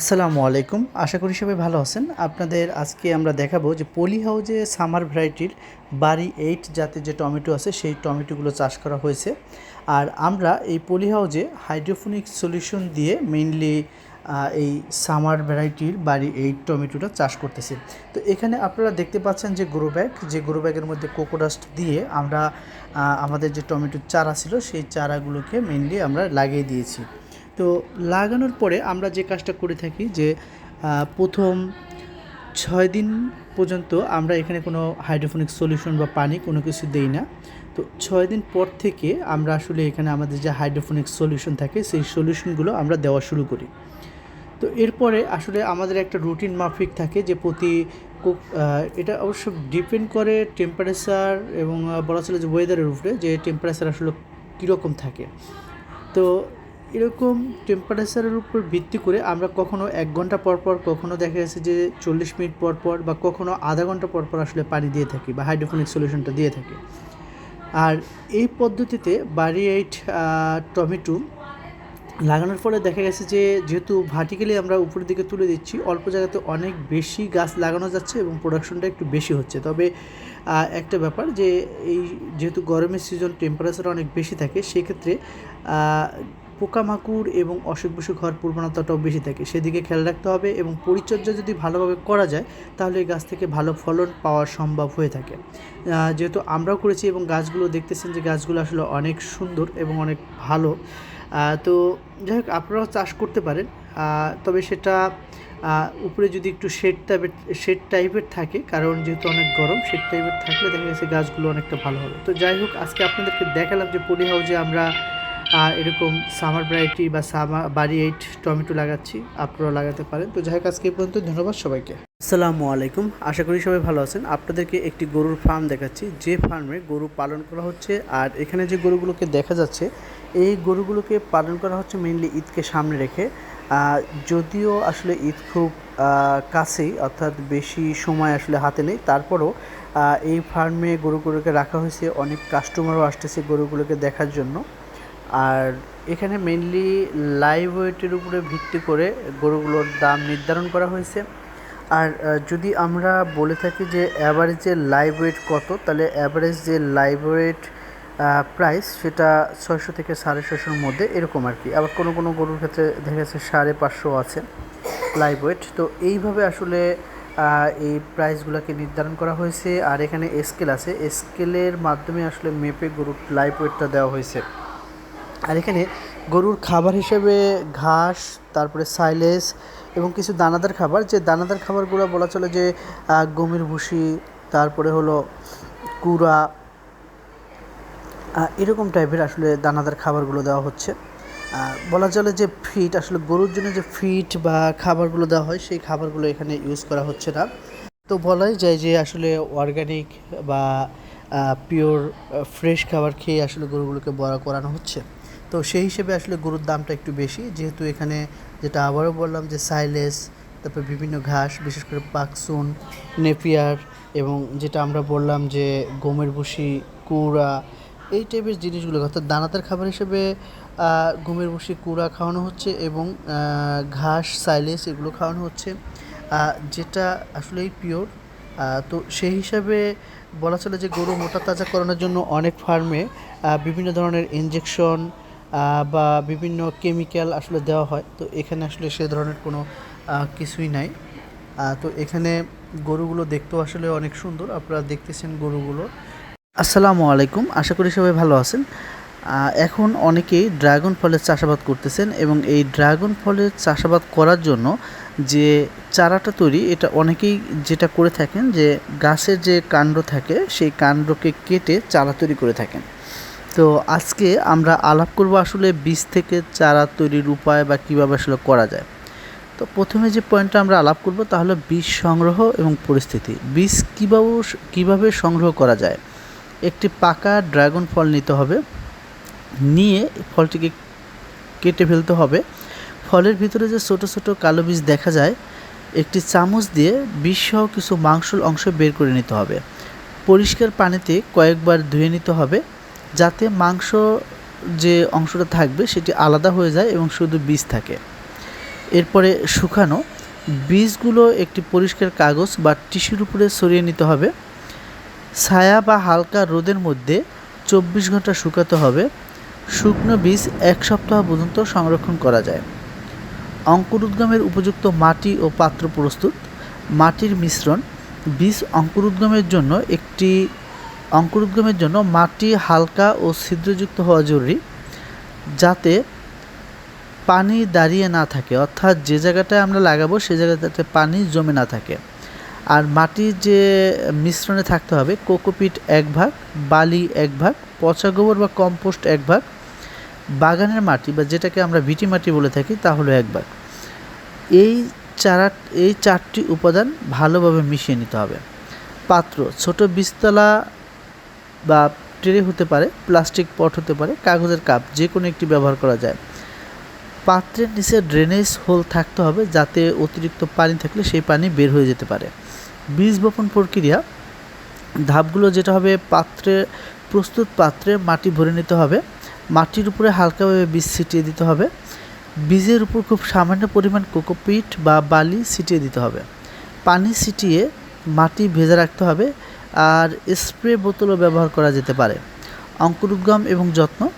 আসসালামু আলাইকুম। আশা করি সবাই ভালো আছেন। আপনাদের আজকে আমরা দেখাবো যে পলি হাউজে সামার ভ্যারাইটির বাড়ি এইট জাতের যে টমেটো আছে, সেই টমেটোগুলো চাষ করা হয়েছে। আর আমরা এই পলি হাউজে হাইড্রোফোনিক সলিউশন দিয়ে মেইনলি এই সামার ভ্যারাইটির বাড়ি এইট টমেটোটা চাষ করতেছি। তো এখানে আপনারা দেখতে পাচ্ছেন যে গ্রো ব্যাগ, যে গ্রো ব্যাগের মধ্যে কোকোডাস্ট দিয়ে আমরা আমাদের যে টমেটোর চারা ছিল, সেই চারাগুলোকে মেইনলি আমরা লাগিয়ে দিয়েছি। তো লাগানোর পরে আমরা যে কাজটা করে থাকি যে প্রথম ছয় দিন পর্যন্ত আমরা এখানে কোনো হাইড্রোফোনিক সলিউশন বা পানি কোনো কিছু দেই না। তো ছয় দিন পর থেকে আমরা আসলে এখানে আমাদের যে হাইড্রোফোনিক সলিউশন থাকে, সেই সলিউশনগুলো আমরা দেওয়া শুরু করি। তো এরপরে আসলে আমাদের একটা রুটিন মাফিক থাকে যে প্রতি এটা অবশ্য ডিপেন্ড করে টেম্পারেচার এবং বলা চলে যে ওয়েদারের উপরে যে টেম্পারেচার আসলে কীরকম থাকে। তো এরকম টেম্পারেচারের উপর ভিত্তি করে আমরা কখনো এক ঘণ্টা পর পর কখনো দেখা গেছে যে চল্লিশ মিনিট পর পর বা কখনো আধা ঘণ্টা পর পর আসলে পানি দিয়ে থাকি বা হাইড্রোফোনিক সলিউশনটা দিয়ে থাকি। আর এই পদ্ধতিতে বাড়ি টমেটো লাগানোর ফলে দেখা গেছে যে যেহেতু ভার্টিক্যালি আমরা উপরের দিকে তুলে দিচ্ছি, অল্প জায়গাতে অনেক বেশি গাছ লাগানো যাচ্ছে এবং প্রোডাকশনটা একটু বেশি হচ্ছে। তবে একটা ব্যাপার যে এই যেহেতু গরমের সিজন টেম্পারেচার অনেক বেশি থাকে, সেক্ষেত্রে পোকামাকড় এবং অসুখ বিসুখ হওয়ার প্রবণতাটাও বেশি থাকে। সেদিকে খেয়াল রাখতে হবে এবং পরিচর্যা যদি ভালোভাবে করা যায়, তাহলে এই গাছ থেকে ভালো ফলন পাওয়া সম্ভব হয়ে থাকে। যেহেতু আমরাও করেছি এবং গাছগুলো দেখতেছেন যে গাছগুলো আসলে অনেক সুন্দর এবং অনেক ভালো। তো যাই হোক, আপনারাও চাষ করতে পারেন। তবে সেটা উপরে যদি একটু শেড টাইপের শেড টাইপের থাকে, কারণ যেহেতু অনেক গরম, শেড টাইপের থাকলে দেখা গেছে গাছগুলো অনেকটা ভালো হবে। তো যাই হোক, আজকে আপনাদেরকে দেখালাম যে পলি হাউজে আমরা এরকম সামার ভ্যারাইটি বা সামার বাড়ি এইট টমেটো লাগাচ্ছি, আপনারাও লাগাতে পারেন। তো যাই আজকে পর্যন্ত ধন্যবাদ সবাইকে। আসসালামু আলাইকুম। আশা করি সবাই ভালো আছেন। আপনাদেরকে একটি গরুর ফার্ম দেখাচ্ছি। যে ফার্মে গরু পালন করা হচ্ছে আর এখানে যে গরুগুলোকে দেখা যাচ্ছে, এই গরুগুলোকে পালন করা হচ্ছে মেনলি ঈদকে সামনে রেখে। যদিও আসলে ঈদ খুব কাছেই, অর্থাৎ বেশি সময় আসলে হাতে নেই। তারপরও এই ফার্মে গরুগুলোকে রাখা হয়েছে। অনেক কাস্টমারও আসতেছে গরুগুলোকে দেখার জন্য। আর এখানে মেইনলি লাইভ ওয়েটের উপরে ভিত্তি করে গরুগুলোর দাম নির্ধারণ করা হয়েছে। আর যদি আমরা বলে থাকি যে অ্যাভারেজে লাইভ ওয়েট কত, তাহলে অ্যাভারেজ যে লাইভ ওয়েট প্রাইস সেটা ছয়শো থেকে সাড়ে ছয়শোর মধ্যে এরকম আর কি। আবার কোনো কোনো গরুর ক্ষেত্রে দেখা যাচ্ছে সাড়ে পাঁচশো আছে লাইভ ওয়েট তো এইভাবে আসলে এই প্রাইসগুলোকে নির্ধারণ করা হয়েছে। আর এখানে স্কেল আছে। স্কেলের মাধ্যমে আসলে মেপে গরুর লাইভ ওয়েটটা দেওয়া হয়েছে। আর এখানে গরুর খাবার হিসেবে ঘাস, তারপরে সাইলেজ এবং কিছু দানাদার খাবার। যে দানাদার খাবারগুলো বলা চলে যে গমের ভুসি, তারপরে হলো কুড়া এরকম টাইপের আসলে দানাদার খাবারগুলো দেওয়া হচ্ছে। বলা চলে যে ফিট, আসলে গরুর জন্য যে ফিট বা খাবারগুলো দেওয়া হয়, সেই খাবারগুলো এখানে ইউজ করা হচ্ছে না। তো বলাই যায় যে আসলে অর্গানিক বা পিওর ফ্রেশ খাবার খেয়ে আসলে গরুগুলোকে বড় করানো হচ্ছে। তো সেই হিসেবে আসলে গরুর দামটা একটু বেশি। যেহেতু এখানে যেটা আবারও বললাম যে সাইলেস, তারপর বিভিন্ন ঘাস, বিশেষ করে পাকসুন, নেপিয়ার এবং যেটা আমরা বললাম যে গমের ভুসি, কুড়া, এই টাইপের জিনিসগুলো, অর্থাৎ দানাদার খাবার হিসেবে গমের ভুসি, কুড়া খাওয়ানো হচ্ছে এবং ঘাস, সাইলেস এগুলো খাওয়ানো হচ্ছে। যেটা আসলেই পিওর তো সেই হিসাবে বলা চলে যে গরু মোটা তাজা করানোর জন্য অনেক ফার্মে বিভিন্ন ধরনের ইনজেকশন বা বিভিন্ন কেমিক্যাল আসলে দেওয়া হয়, তো এখানে আসলে সে ধরনের কোনো কিছুই নাই। তো এখানে গরুগুলো দেখতেও আসলে অনেক সুন্দর, আপনারা দেখতেছেন গরুগুলো। আসসালামু আলাইকুম, আশা করি সবাই ভালো আছেন। এখন অনেকেই ড্রাগন ফলের চাষাবাদ করতেছেন এবং এই ড্রাগন ফলের চাষাবাদ করার জন্য যে চারাটা তৈরি, এটা অনেকেই যেটা করে থাকেন যে গাছের যে কাণ্ড থাকে, সেই কাণ্ডকে কেটে চারা তৈরি করে থাকেন। তো আজকে আমরা আলাপ করব আসলে বীজ থেকে চারা তৈরির উপায় বা কীভাবে আসলে করা যায়। তো প্রথমে যে পয়েন্টটা আমরা আলাপ করব তাহলে বীজ সংগ্রহ এবং পরিস্থিতি। বীজ কীভাবে কীভাবে সংগ্রহ করা যায়? একটি পাকা ড্রাগন ফল নিতে হবে। নিয়ে ফলটিকে কেটে ফেলতে হবে। ফলের ভিতরে যে ছোট ছোট কালো বীজ দেখা যায়, একটি চামচ দিয়ে বিষসহ কিছু মাংসল অংশ বের করে নিতে হবে। পরিষ্কার পানিতে কয়েকবার ধুয়ে নিতে হবে। যাতে মাংস যে অংশটা থাকবে সেটি আলাদা হয়ে যায় এবং শুধু বীজ থাকে। এরপরে শুকানো। বীজগুলো একটি পরিষ্কার কাগজ বা টিস্যুর উপরে সরিয়ে নিতে হবে। ছায়া বা হালকা রোদের মধ্যে চব্বিশ ঘণ্টা শুকাতে হবে। শুকনো বীজ এক সপ্তাহ পর্যন্ত সংরক্ষণ করা যায়। অঙ্কুরোদ্গমের উপযুক্ত মাটি ও পাত্র প্রস্তুত। মাটির মিশ্রণ। বীজ অঙ্কুরোদ্গমের জন্য একটি অঙ্কুরোদ্গমের জন্য মাটি হালকা ও ছিদ্রযুক্ত হওয়া জরুরি, যাতে পানি দাঁড়িয়ে না থাকে। অর্থাৎ যে জায়গাটায় আমরা লাগাবো, সে জায়গাটাতে পানি জমে না থাকে। আর মাটির যে মিশ্রণে থাকতে হবে, কোকোপিট এক ভাগ, বালি এক ভাগ, পচা গোবর বা কম্পোস্ট এক ভাগ, বাগানের মাটি বা যেটাকে আমরা ভিটি মাটি বলে থাকি তা হলো এক ভাগ। এই চারা, এই চারটি উপাদান ভালোভাবে মিশিয়ে নিতে হবে। পাত্র, ছোট বীজতলা বা ট্রে হতে পারে, প্লাস্টিক পট হতে পারে, কাগজের কাপ যে কোনো একটি ব্যবহার করা যায়। পাত্রের নিচে ড্রেনেজ হোল থাকতে হবে যাতে অতিরিক্ত পানি থাকলে সেই পানি বের হয়ে যেতে পারে। বীজ বপন প্রক্রিয়া, ধাপগুলো যেটা হবে, পাত্রে, প্রস্তুত পাত্রে মাটি ভরে নিতে হবে, মাটির উপরে হালকাভাবে বীজ ছিটিয়ে দিতে হবে, বীজের উপর খুব সামান্য পরিমাণ কোকোপিট বা বালি ছিটিয়ে দিতে হবে। পানি ছিটিয়ে মাটি ভেজে রাখতে হবে আর স্প্রে বোতলও ব্যবহার করা যেতে পারে। অঙ্কুরোদ্গম এবং যত্ন,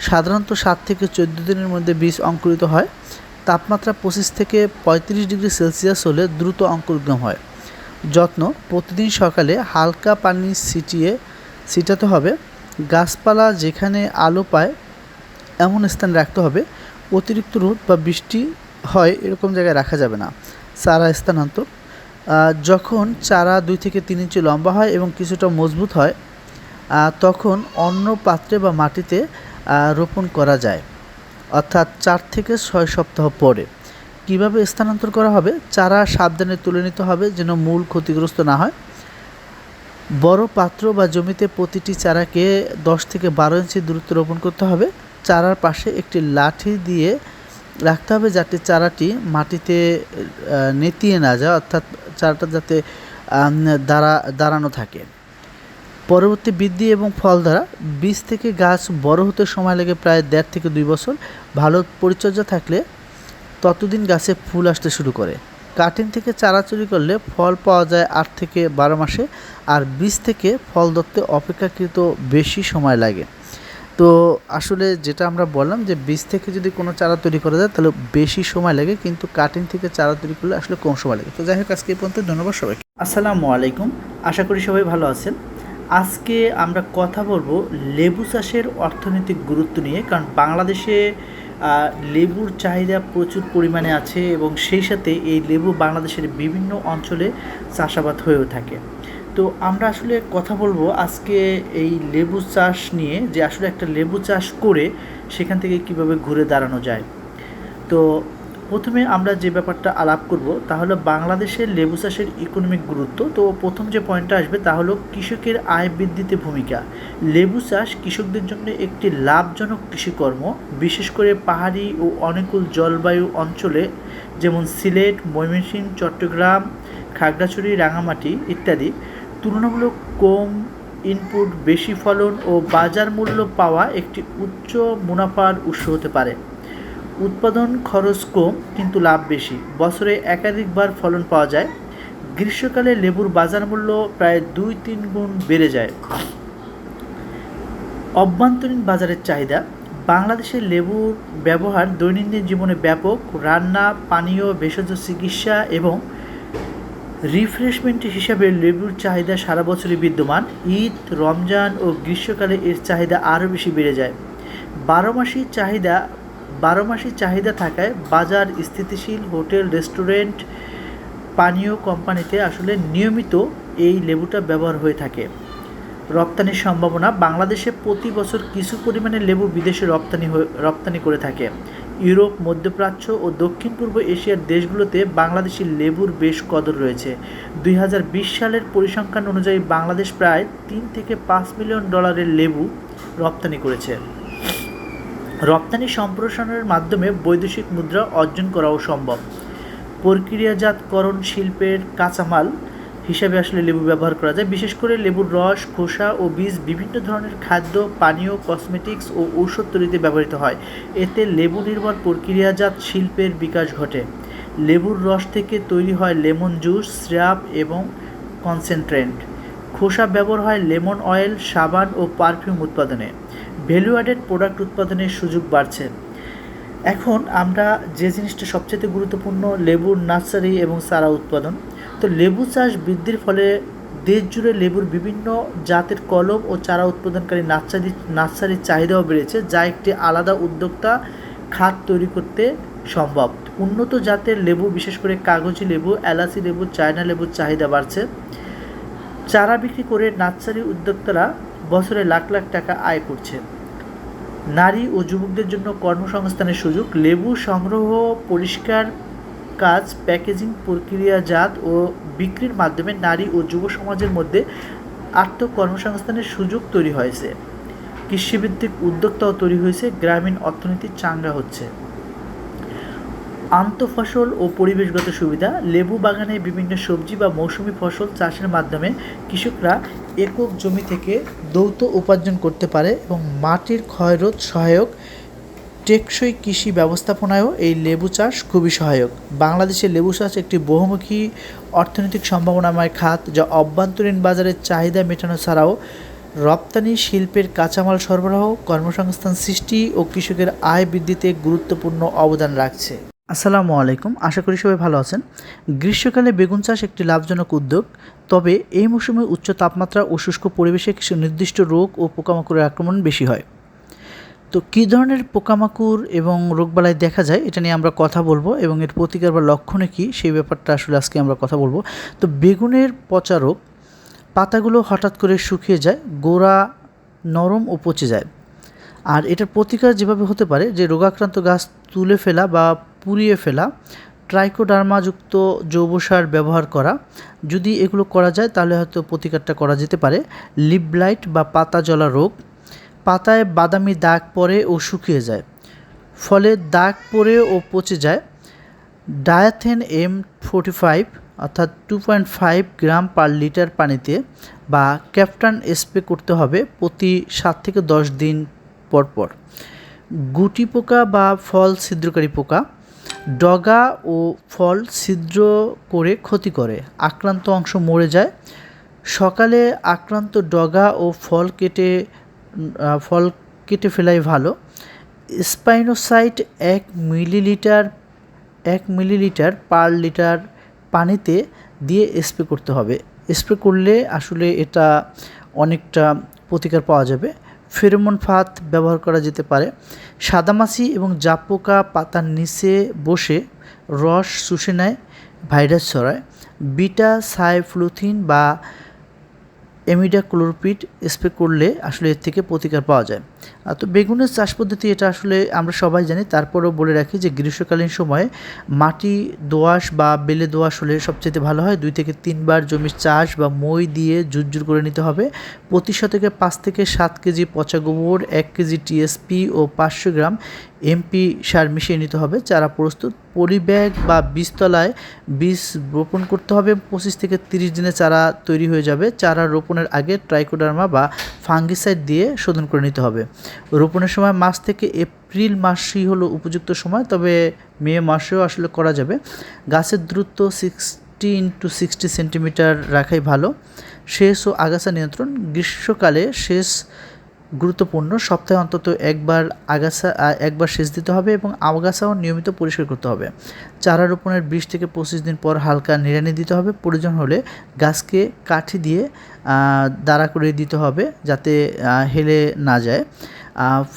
সাধারণত সাত থেকে চোদ্দ দিনের মধ্যে বীজ অঙ্কুরিত হয়। তাপমাত্রা পঁচিশ থেকে পঁয়ত্রিশ ডিগ্রি সেলসিয়াস হলে দ্রুত অঙ্কুরোদ্গম হয়। যত্ন, প্রতিদিন সকালে হালকা পানি ছিটিয়ে ছিটাতে হবে। গাছপালা যেখানে আলো পায় এমন স্থানে রাখতে হবে। অতিরিক্ত রোদ বা বৃষ্টি হয় এরকম জায়গায় রাখা যাবে না। সারা স্থানান্তর। যখন চারা দুই থেকে তিন ইঞ্চি লম্বা হয় এবং কিছুটা মজবুত হয় তখন অন্য পাত্রে বা মাটিতে রোপণ করা যায়। অর্থাৎ চার থেকে ছয় সপ্তাহ পরে। কীভাবে স্থানান্তর করা হবে? চারা সাবধানে তুলে নিতে হবে যেন মূল ক্ষতিগ্রস্ত না হয়। বড় পাত্র বা জমিতে প্রতিটি চারাকে দশ থেকে বারো ইঞ্চি দূরত্ব রোপণ করতে হবে। চারার পাশে একটি লাঠি দিয়ে রাখতে হবে যাতে চারাটি মাটিতে নেতিয়ে না যায়, অর্থাৎ চারাটা যাতে দাঁড়া, দাঁড়ানো থাকে। পরবর্তী বৃদ্ধি এবং ফল দ্বারা বীজ থেকে গাছ বড় হতে সময় লাগে প্রায় দেড় থেকে দুই বছর। ভালো পরিচর্যা থাকলে ততদিন গাছে ফুল আসতে শুরু করে। কাটিং থেকে চারা চুরি করলে ফল পাওয়া যায় আট থেকে বারো মাসে, আর বীজ থেকে ফল ধরতে অপেক্ষাকৃত বেশি সময় লাগে। তো আসলে যেটা আমরা বললাম যে বীজ থেকে যদি কোনো চারা তৈরি করা যায়, তাহলে বেশি সময় লাগে, কিন্তু কাটিং থেকে চারা তৈরি করলে আসলে কম সময় লাগে। তো যাই হোক, আজকে পর্যন্ত ধন্যবাদ সবাইকে। আসসালামু আলাইকুম। আশা করি সবাই ভালো আছেন। আজকে আমরা কথা বলব লেবু চাষের অর্থনৈতিক গুরুত্ব নিয়ে, কারণ বাংলাদেশে লেবুর চাহিদা প্রচুর পরিমাণে আছে এবং সেই সাথে এই লেবু বাংলাদেশের বিভিন্ন অঞ্চলে চাষাবাদ হয়েও থাকে। তো আমরা আসলে কথা বলব আজকে এই লেবু চাষ নিয়ে, যে আসলে একটা লেবু চাষ করে সেখান থেকে কীভাবে ঘুরে দাঁড়ানো যায়। তো প্রথমে আমরা যে ব্যাপারটা আলাপ করব, তা হলো বাংলাদেশের লেবু চাষের ইকোনমিক গুরুত্ব। তো প্রথম যে পয়েন্টটা আসবে, তা হলো কৃষকের আয় বৃদ্ধিতে ভূমিকা। লেবু চাষ কৃষকদের জন্য একটি লাভজনক কৃষিকর্ম, বিশেষ করে পাহাড়ি ও অনুকূল জলবায়ু অঞ্চলে, যেমন সিলেট, ময়মনসিংহ, চট্টগ্রাম, খাগড়াছড়ি রাঙামাটি ইত্যাদি। তুলনামূলক কম ইনপুট বেশি ফলন ও বাজার মূল্য পাওয়া একটি উচ্চ মুনাফার উৎস হতে পারে। উৎপাদন খরচ কম, কিন্তু লাভ বেশি। বছরে একাধিকবার ফলন পাওয়া যায়। গ্রীষ্মকালে লেবুর বাজার মূল্য প্রায় দুই তিন গুণ বেড়ে যায়। অভ্যন্তরীণ বাজারের চাহিদা। বাংলাদেশের লেবুর ব্যবহার দৈনন্দিন জীবনে ব্যাপক। রান্না, পানীয়, ভেষজ চিকিৎসা এবং রিফ্রেশমেন্ট হিসাবে লেবুর চাহিদা সারা বছরই বিদ্যমান। ঈদ, রমজান ও গ্রীষ্মকালে এর চাহিদা আরও বেশি বেড়ে যায়। বারো মাসি চাহিদা, বারো মাসি চাহিদা থাকায় বাজার স্থিতিশীল, হোটেল, রেস্টুরেন্ট, পানীয় কোম্পানিতে আসলে নিয়মিত এই লেবুটা ব্যবহার হয়ে থাকে। রপ্তানির সম্ভাবনা, বাংলাদেশে প্রতি বছর কিছু পরিমাণে লেবু বিদেশে রপ্তানি রপ্তানি করে থাকে। ইউরোপ, মধ্যপ্রাচ্য ও দক্ষিণ পূর্ব এশিয়ার দেশগুলোতে বাংলাদেশি লেবুর বেশ কদর রয়েছে। দুই হাজার বিশ সালের পরিসংখ্যান অনুযায়ী বাংলাদেশ প্রায় তিন থেকে পাঁচ মিলিয়ন ডলারের লেবু রপ্তানি করেছে। রপ্তানি সম্প্রসারণের মাধ্যমে বৈদেশিক মুদ্রা অর্জন করাও সম্ভব। প্রক্রিয়াজাতকরণ শিল্পের কাঁচামাল হিসাবে আসলে লেবু ব্যবহার করা যায়। বিশেষ করে লেবুর রস, খোসা ও বীজ বিভিন্ন ধরনের খাদ্য, পানীয়, কসমেটিক্স ও ঔষধ তৈরিতে ব্যবহৃত হয়। এতে লেবু নির্ভর প্রক্রিয়াজাত শিল্পের বিকাশ ঘটে। লেবুর রস থেকে তৈরি হয় লেমন জুস সিরাপ এবং কনসেন্ট্রেন্ট। খোসা ব্যবহার হয় লেমন অয়েল, সাবান ও পারফিউম উৎপাদনে। ভ্যালু অ্যাডেড প্রোডাক্ট উৎপাদনের সুযোগ বাড়ছে। এখন আমরা যে জিনিসটা সবচেয়ে গুরুত্বপূর্ণ, লেবুর নার্সারি এবং চারা উৎপাদন। তো লেবু চাষ বৃদ্ধির ফলে দেশ জুড়ে লেবুর বিভিন্ন জাতের কলম ও চারা উৎপাদনকারী নার্সারি, নার্সারির চাহিদাও বেড়েছে, যা একটি আলাদা উদ্যোক্তা খাত তৈরি করতে সম্ভব। উন্নত জাতের লেবু, বিশেষ করে কাগজি লেবু, এলাচি লেবু, চায়না লেবুর চাহিদা বাড়ছে। চারা বিক্রি করে নার্সারি উদ্যোক্তারা বছরে লাখ লাখ টাকা আয় করছে। নারী ও যুবকদের জন্য কর্মসংস্থানের সুযোগ, লেবু সংগ্রহ, পরিষ্কার কাজ, প্যাকেজিং প্রক্রিয়াজাত ও বিক্রির মাধ্যমে নারী ও যুব সমাজের মধ্যে আত্মকর্মসংস্থানের সুযোগ তৈরি হয়েছে। কৃষিভিত্তিক উদ্যোক্তাও তৈরি হয়েছে, গ্রামীণ অর্থনীতি চাঙ্গা হচ্ছে। আন্তঃফসল ও পরিবেশগত সুবিধা, লেবু বাগানে বিভিন্ন সবজি বা মৌসুমি ফসল চাষের মাধ্যমে কৃষকরা একক জমি থেকে দ্বৈত উপার্জন করতে পারে এবং মাটির ক্ষয়রোধ সহায়ক টেকসই কৃষি ব্যবস্থাপনায়ও এই লেবু চাষ খুবই সহায়ক। বাংলাদেশে লেবু চাষ একটি বহুমুখী অর্থনৈতিক সম্ভাবনাময় খাত যা অভ্যন্তরীণ বাজারের চাহিদা মেটানো ছাড়াও রপ্তানি শিল্পের কাঁচামাল সরবরাহ, কর্মসংস্থান সৃষ্টি ও কৃষকের আয় বৃদ্ধিতে গুরুত্বপূর্ণ অবদান রাখছে। আসসালামু আলাইকুম, আশা করি সবাই ভালো আছেন। গ্রীষ্মকালে বেগুন চাষ একটি লাভজনক উদ্যোগ, তবে এই মৌসুমে উচ্চ তাপমাত্রা ও শুষ্ক পরিবেশে কিছু নির্দিষ্ট রোগ ও পোকামাকড়ের আক্রমণ বেশি হয়। তো কী ধরনের পোকামাকড় এবং রোগবালাই দেখা যায়, এটা নিয়ে আমরা কথা বলব এবং এর প্রতিকার বা লক্ষণে কী, সেই ব্যাপারটা আসলে আজকে আমরা কথা বলব। তো বেগুনের পচা রোগ, পাতাগুলো হঠাৎ করে শুকিয়ে যায়, গোড়া নরম ও পচে যায়। আর এটার প্রতিকার যেভাবে হতে পারে, যে রোগাক্রান্ত গাছ তুলে ফেলা বা পুড়িয়ে ফেলা, ট্রাইকোডার্মাযুক্ত জৈব সার ব্যবহার করা, যদি এগুলো করা যায় তাহলে হয়তো প্রতিকারটা করা যেতে পারে। লিপ ব্লাইট বা পাতা জ্বলা রোগ পাতায় বাদামি দাগ পড়ে ও শুকিয়ে যায়। ফলে দাগ পড়ে ও পচে যায়। ডায়াথেন এম ফোর্টি ফাইভ অর্থাৎ two point five gram per litre পানিতে বা ক্যাপ্টান স্প্রে করতে হবে প্রতি সাত থেকে দশ দিন পর পর। গুটি পোকা বা ফল ছিদ্রকারী পোকা, ডগা ও ফল ছিদ্র করে ক্ষতি করে, আক্রান্ত অংশ মরে যায়। সকালে আক্রান্ত ডগা ও ফল কেটে ফল কেটে ফেলাই ভালো। স্পাইনোসাইট এক মিলিলিটার এক মিলিলিটার পার লিটার পানিতে দিয়ে স্প্রে করতে হবে। স্প্রে করলে আসলে এটা অনেকটা প্রতিকার পাওয়া যাবে। ফেরোমন ফাঁদ ব্যবহার করা যেতে পারে। সাদামাছি এবং জাপোকা পাতার নিচে বসে রস শুষে নেয়, ভাইরাস ছড়ায়। বিটা সাইফ্লুথিন বা এমিডাক্লোরপিড স্প্রে করলে আসলে এর থেকে প্রতিকার পাওয়া যায়। তো বেগুনের চাষ পদ্ধতি এটা আসলে আমরা সবাই জানি। তারপরেও বলে রাখি যে গ্রীষ্মকালীন সময়ে মাটি দোআঁশ বা বেলে দোআঁশ হলে সবচেয়ে ভালো হয়। দুই থেকে তিনবার জমির চাষ বা মই দিয়ে জুরজুর করে নিতে হবে। প্রতি শতকে পাঁচ থেকে সাত কেজি পচা গোবর, এক কেজি টিএসপি ও পাঁচশো গ্রাম এমপি সার মিশিয়ে নিতে হবে। চারা প্রস্তুত পলিব্যাগ বা বীজতলায় বীজ রোপণ করতে হবে। পঁচিশ থেকে তিরিশ দিনে চারা তৈরি হয়ে যাবে। চারা রোপণের আগে ট্রাইকোডার্মা বা ফাঙ্গিসাইড দিয়ে শোধন করে নিতে হবে। রোপণের সময় মাস থেকে এপ্রিল মাসই হলো উপযুক্ত সময়, তবে মে মাসেও আসলে করা যাবে। গাছের দ্রুত সিক্সটি ইন্টু সিক্সটি সেন্টিমিটার রাখাই ভালো। শেষ ও আগাছা নিয়ন্ত্রণ, গ্রীষ্মকালে শেষ গুরুত্বপূর্ণ। সপ্তাহে অন্তত একবার আগাছা একবার সেচ দিতে হবে এবং আগাছাও নিয়মিত পরিষ্কার করতে হবে। চারা রোপণের বিশ থেকে পঁচিশ দিন পর হালকা নিড়ানি দিতে হবে। প্রয়োজন হলে গাছকে কাঠি দিয়ে দাঁড়া করে দিতে হবে যাতে হেলে না যায়।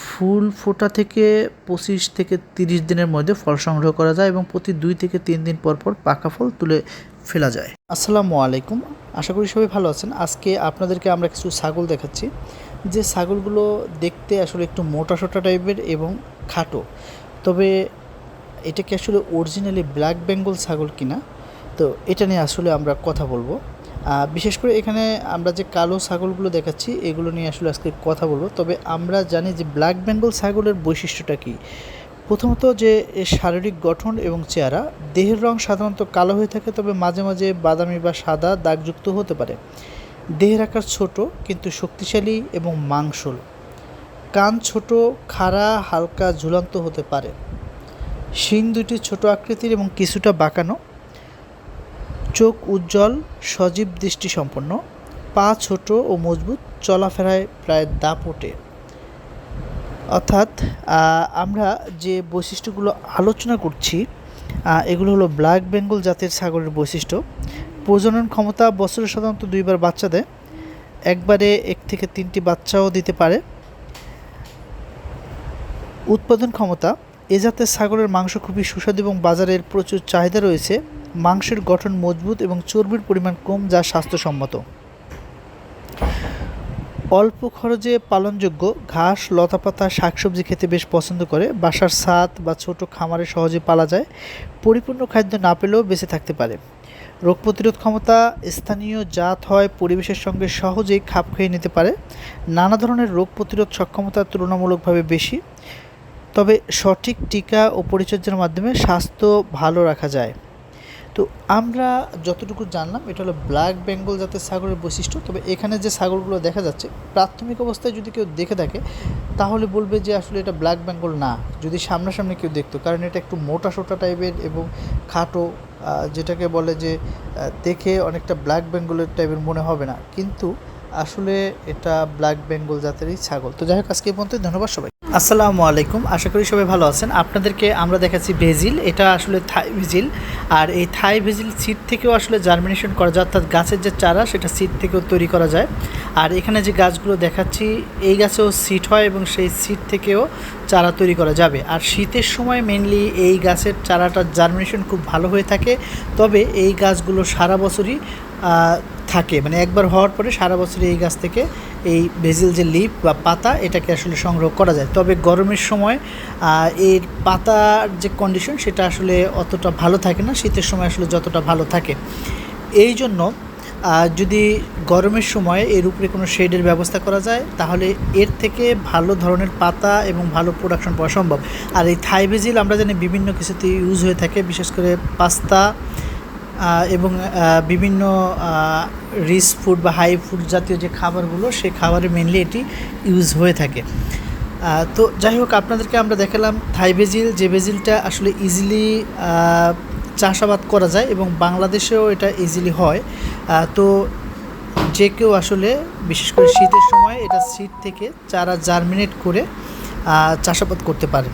ফুল ফোটা থেকে পঁচিশ থেকে তিরিশ দিনের মধ্যে ফল সংগ্রহ করা যায় এবং প্রতি দুই থেকে তিন দিন পর পর পাকা ফল তুলে ফেলা যায়। আসসালামু আলাইকুম। আশা করি সবাই ভালো আছেন। আজকে আপনাদেরকে আমরা কিছু ছাগল দেখাচ্ছি। যে ছাগলগুলো দেখতে আসলে একটু মোটা সোটা টাইপের এবং খাটো। তবে এটা কি আসলে অরিজিনালি ব্ল্যাক বেঙ্গল ছাগল কিনা? তো এটা নিয়ে আসলে আমরা কথা বলব। বিশেষ করে এখানে আমরা যে কালো ছাগলগুলো দেখাচ্ছি, এগুলো নিয়ে আসলে আজকে কথা বলব। তবে আমরা জানি যে ব্ল্যাক বেঙ্গল ছাগলের বৈশিষ্ট্যটা কী? প্রথমত যে শারীরিক গঠন এবং চেহারা, দেহের রং সাধারণত কালো হয়ে থাকে, তবে মাঝে মাঝে বাদামি বা সাদা দাগযুক্ত হতে পারে। দেহের আকার ছোট, কিন্তু শক্তিশালী এবং মাংসল। কান ছোট, খাড়া, হালকা, ঝুলন্ত হতে পারে। শিং দুটি ছোট আকৃতির এবং কিছুটা বাঁকানো। চোখ উজ্জ্বল, সজীব দৃষ্টি সম্পন্ন পা ছোট ও মজবুত, চলাফেরায় প্রায় দাপটে অর্থাৎ আমরা যে বৈশিষ্ট্যগুলো আলোচনা করছি এগুলো হলো ব্ল্যাক বেঙ্গল জাতের ছাগলের বৈশিষ্ট্য। প্রজনন ক্ষমতা বছরে সাধারণত দুইবার বাচ্চা দেয়। একবারে এক থেকে তিনটি বাচ্চাও দিতে পারে। উৎপাদন ক্ষমতা, এ জাতের ছাগলের মাংস খুবই সুস্বাদু এবং বাজারের প্রচুর চাহিদা রয়েছে। মাংসের গঠন মজবুত এবং চর্বির পরিমাণ কম, যা স্বাস্থ্যসম্মত। অল্প খরচে পালনযোগ্য ঘাস, লতাপাতা, শাকসবজি খেতে বেশ পছন্দ করে। বাসার ছাদ বা ছোট খামারে সহজে পালা যায়। পরিপূর্ণ খাদ্য না পেলেও বেঁচে থাকতে পারে। রোগ প্রতিরোধ ক্ষমতা স্থানীয় জাত হয়, পরিবেশের সঙ্গে সহজেই খাপ খেয়ে নিতে পারে। নানা ধরনের রোগ প্রতিরোধ সক্ষমতা তুলনামূলকভাবে বেশি, তবে সঠিক টিকা ও পরিচর্যার মাধ্যমে স্বাস্থ্য ভালো রাখা যায়। তো আমরা যতটুকু জানলাম, এটা হলো ব্ল্যাক বেঙ্গল জাতের সাগরের বৈশিষ্ট্য। তবে এখানে যে সাগরগুলো দেখা যাচ্ছে, প্রাথমিক অবস্থায় যদি কেউ দেখে থাকে, তাহলে বলবে যে আসলে এটা ব্ল্যাক বেঙ্গল না। যদি সামনাসামনি কেউ দেখতো, কারণ এটা একটু মোটা সোটা টাইপের এবং খাটো যেটাকে বলে যে দেখে অনেকটা ব্ল্যাক বেঙ্গলের টাইপের মনে হবে না। কিন্তু আসলে এটা ব্ল্যাক বেঙ্গল জাতেরই ছাগল। তো যাই হোক, আজকে পর্যন্ত ধন্যবাদ সবাই আসসালামু আলাইকুম। আশা করি সবাই ভালো আছেন। আপনাদেরকে আমরা দেখাচ্ছি ভেজিল এটা আসলে থাই ভেজিল। আর এই থাই ভেজিল সিড থেকেও আসলে জার্মিনেশন করা যায়, অর্থাৎ গাছের যে চারা, সেটা সিড থেকেও তৈরি করা যায়। আর এখানে যে গাছগুলো দেখাচ্ছি, এই গাছেও সিট হয় এবং সেই সিট থেকেও চারা তৈরি করা যাবে। আর শীতের সময় মেনলি এই গাছের চারাটা জার্মিনেশন খুব ভালো হয়ে থাকে। তবে এই গাছগুলো সারা বছরই থাকে। মানে একবার হওয়ার পরে সারা বছর এই গাছ থেকে এই ভেজিল যে লিপ বা পাতা, এটাকে আসলে সংগ্রহ করা যায়। তবে গরমের সময় এর পাতার যে কন্ডিশন সেটা আসলে অতটা ভালো থাকে না। শীতের সময় আসলে যতটা ভালো থাকে। এই জন্য যদি গরমের সময় এর উপরে কোনো শেডের ব্যবস্থা করা যায়, তাহলে এর থেকে ভালো ধরনের পাতা এবং ভালো প্রোডাকশন পাওয়া সম্ভব। আর এই থাই ভেজিল আমরা জানি বিভিন্ন কিছুতে ইউজ হয়ে থাকে, বিশেষ করে পাস্তা এবং বিভিন্ন রিচ ফুড বা হাই ফুড জাতীয় যে খাবারগুলো সেই খাবারে মেনলি এটি ইউজ হয়ে থাকে। তো যাই হোক, আপনাদেরকে আমরা দেখালাম থাই বেজিল যে বেজিলটা আসলে ইজিলি চাষাবাদ করা যায় এবং বাংলাদেশেও এটা ইজিলি হয়। তো যে কেউ আসলে, বিশেষ করে শীতের সময়, এটা শীত থেকে চারা জার্মিনেট করে চাষাবাদ করতে পারেন।